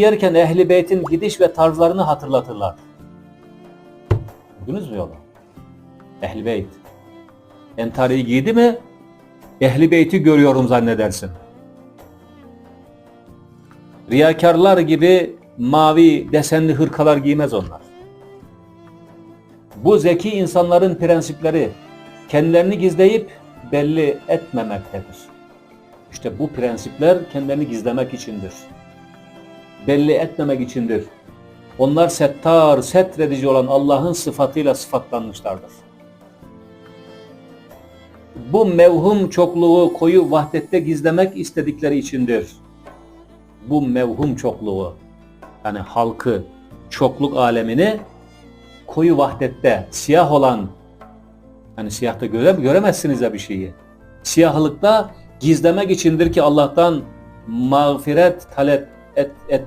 Yerken Ehli Beyt'in gidiş ve tarzlarını hatırlatırlar. Duydunuz mu yolu? Ehli Beyt. Entariyi giydi mi Ehli Beyt'i görüyorum zannedersin. Riyakarlar gibi mavi desenli hırkalar giymez onlar. Bu zeki insanların prensipleri kendilerini gizleyip belli etmemektedir. İşte bu prensipler kendilerini gizlemek içindir. Belli etmemek içindir. Onlar settar, setredici olan Allah'ın sıfatıyla sıfatlanmışlardır. Bu mevhum çokluğu koyu vahdette gizlemek istedikleri içindir. Bu mevhum çokluğu, yani halkı, çokluk alemini koyu vahdette, siyah olan, hani siyahta göre, göremezsiniz ya bir şeyi. Siyahlıkta gizlemek içindir ki Allah'tan mağfiret talep et, et